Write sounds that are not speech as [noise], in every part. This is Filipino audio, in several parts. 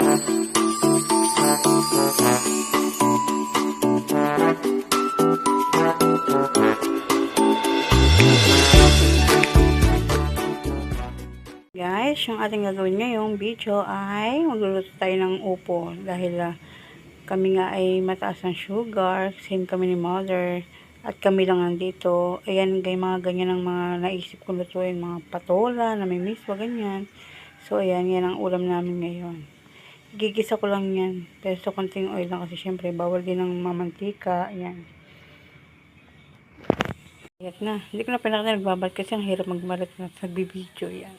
Guys, yung ating gagawin ngayong video ay magluluto tayo ng upo dahil ah, kami nga ay mataas ng sugar, same kami ni mother at kami lang nandito. Ayan, gay mga ganyan ang mga naisip kong lutuin, mga patola, na may miswa, ganyan. So, ayan, yan ang ulam namin ngayon. Gigisa ko lang yan. Pero sa konting oil lang kasi syempre bawal din ng mamantika. Ayan. Ayan na. Hindi ko na pinakita nagbabad kasi ang hirap magmalat na nagbibideo yan.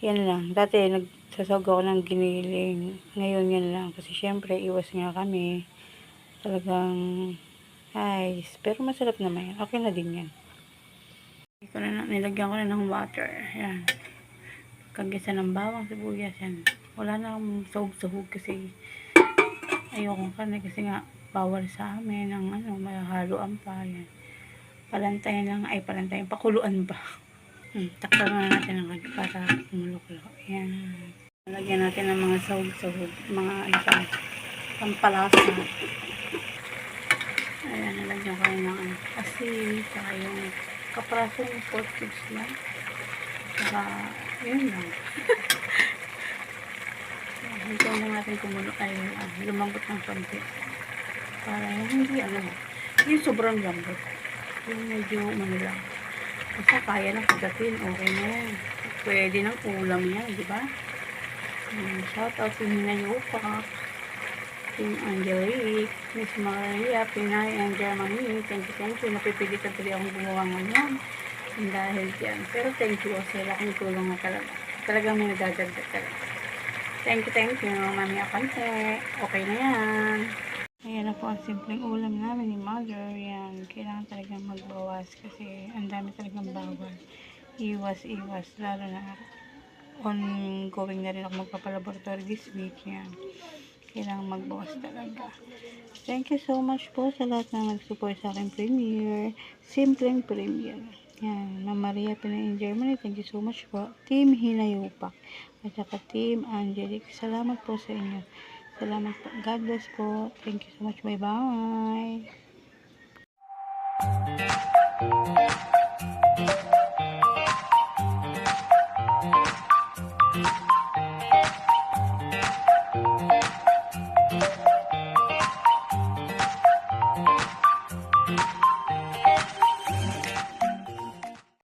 Yan lang. Dati nagsasawag ako ng giniling. Ngayon yan lang. Kasi syempre iwas nga kami. Talagang ayos. Pero masarap naman yan. Okay na din yan. Ko na, nilagyan ko na ng water. Yan. Kagisa ng bawang sibuyas yan. Wala na akong sahog-sahog kasi ayoko ka kasi nga bawal sa amin ang ano, mahaluan pa yan. Palantayan lang, ay palantayan, pakuluan pa. [laughs] Hmm, takpan na natin ang kanya para kumulo-kulo. Ayan. Lagyan natin ng mga sahog-sahog, mga ano pa, pampalasa. Ayan, nalagyan ko ng ano, asin, saka yung kaprasong cubes lang. Saka, yun lang. [laughs] Hintayin lang natin kumulo, ay, ah, lumambot ng konti. Para hindi, ano, yung sobrang lambot. Yung medyo, ano lang. Basta kaya ng kagatin, okay na yan. Pwede ng ulam yan, di ba? Um, shout out to Nina Yopa, Team Angelique, Miss Maria, Pinay, and Germany. Thank you, thank you. Napipilitan tuloy akong gumawa ngayon. Dahil dyan. Pero thank you kasi laking tulong na talaga. Talagang may nadadagdag talaga. Thank you, thank you. Mami Akante. Okay na yan. Ayan na po ang simpleng ulam namin ni Mother. Yan. Kailangan talagang magbawas kasi ang dami talagang bawal. Iwas, iwas. Lalo na ongoing na rin ako magpapalaboratory this week. Yan. Kailangan magbawas talaga. Thank you so much po sa lahat na nag-support sa aking premiere. Simpleng premiere. Yan, Ma'am Maria Pinay in Germany. Thank you so much po. Team Hinayupak. At saka Team Angelic. Salamat po sa inyo. Salamat po. God bless po. Thank you so much. Bye-bye.